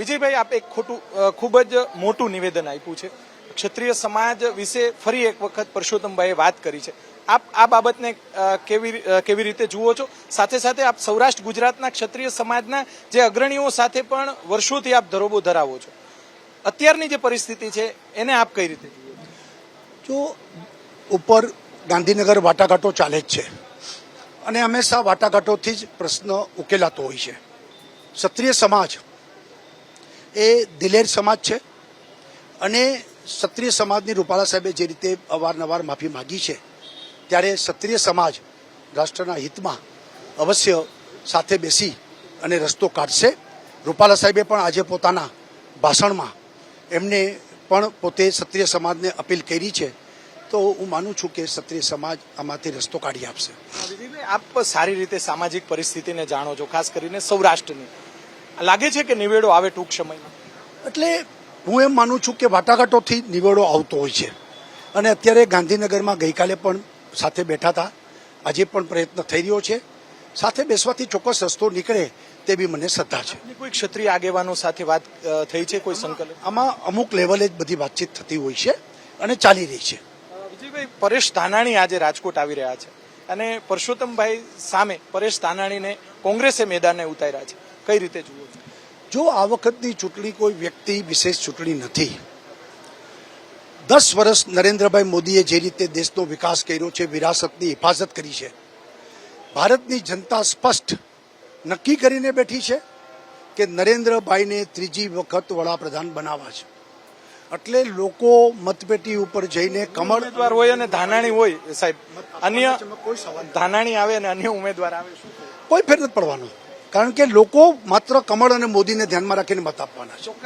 વિજયભાઈ, આપ એક ખોટું ખૂબ જ મોટું નિવેદન આપ્યું છે. ક્ષત્રિય સમાજ વિશે ફરી એક વખત પરસોત્તમભાઈએ વાત કરી છે. આપ આ બાબતને કેવી કેવી રીતે જુઓ છો? સાથે સાથે આપ સૌરાષ્ટ્ર ગુજરાતના ક્ષત્રિય સમાજના જે અગ્રણીઓ સાથે પણ વર્ષોથી આપ ધરોબો ધરાવો છો. અત્યારની જે પરિસ્થિતિ છે, એને આપ કઈ રીતે? જો ઉપર ગાંધીનગર વાટાઘાટો ચાલે જ છે અને હંમેશા વાટાઘાટોથી જ પ્રશ્ન ઉકેલાતો હોય છે. ક્ષત્રિય સમાજ એ દિલેર સમાજ છે અને ક્ષત્રિય સમાજની રૂપાલા સાહેબે જે રીતે અવારનવાર માફી માગી છે, ત્યારે ક્ષત્રિય સમાજ રાષ્ટ્રના હિતમાં અવશ્ય સાથે બેસી અને રસ્તો કાઢશે. રૂપાલા સાહેબે પણ આજે પોતાના ભાષણમાં એમને પણ પોતે ક્ષત્રિય સમાજને અપીલ કરી છે. તો હું માનું છું કે ક્ષત્રિય સમાજ આમાંથી રસ્તો કાઢી આપશે. આપ સારી રીતે સામાજિક પરિસ્થિતિને જાણો છો, ખાસ કરીને સૌરાષ્ટ્રની. લાગે છે કે નિવેડો આવે ટૂંક સમયમાં? એટલે હું એમ માનું છું કે વાટાઘાટોથી નિવેડો આવતો હોય છે. અને અત્યારે ગાંધીનગરમાં ગઈકાલે પણ સાથે બેઠા હતા. આજે પણ પ્રયત્ન થઈ રહ્યો છે. સાથે બેસવાથી ચોક્કસ રસ્તો નીકળે તેવી મને શ્રદ્ધા છે. કોઈ ક્ષત્રિય આગેવાનો સાથે વાત થઈ છે કોઈ સંકલન? આમાં અમુક લેવલે જ બધી વાતચીત થતી હોય છે અને ચાલી રહી છે. વિજયભાઈ પરેશ ધાનાણી આજે રાજકોટ આવી રહ્યા છે. અને પરસોત્તમભાઈ સામે પરેશ ધાનાણીને કોંગ્રેસે મેદાને ઉતાર્યા છે. કઈ રીતે જુઓ છો? જો આ વખતની ચૂંટણી કોઈ વ્યક્તિ વિશેષ ચૂંટણી નથી દસ વર્ષ નરેન્દ્રભાઈ મોદીએ જે રીતે દેશનો વિકાસ કર્યો છે વિરાસતની હિફાજત કરી છે ભારતની જનતા સ્પષ્ટ નક્કી કરીને બેઠી છે કે નરેન્દ્રભાઈને ત્રીજી વખત વડાપ્રધાન બનાવવા છે. એટલે લોકો મતપેટી ઉપર જઈને કમળ ઉમેદવાર હોય અને ધાનાણી હોય સાહેબ. અન્ય કોઈ સવાલ ધાનાણી આવે અને અન્ય ઉમેદવાર આવે કોઈ ફેર નથી પડવાનો. કારણ કે લોકો માત્ર કમળ અને મોદીને ધ્યાનમાં રાખીને મત આપવાના છે.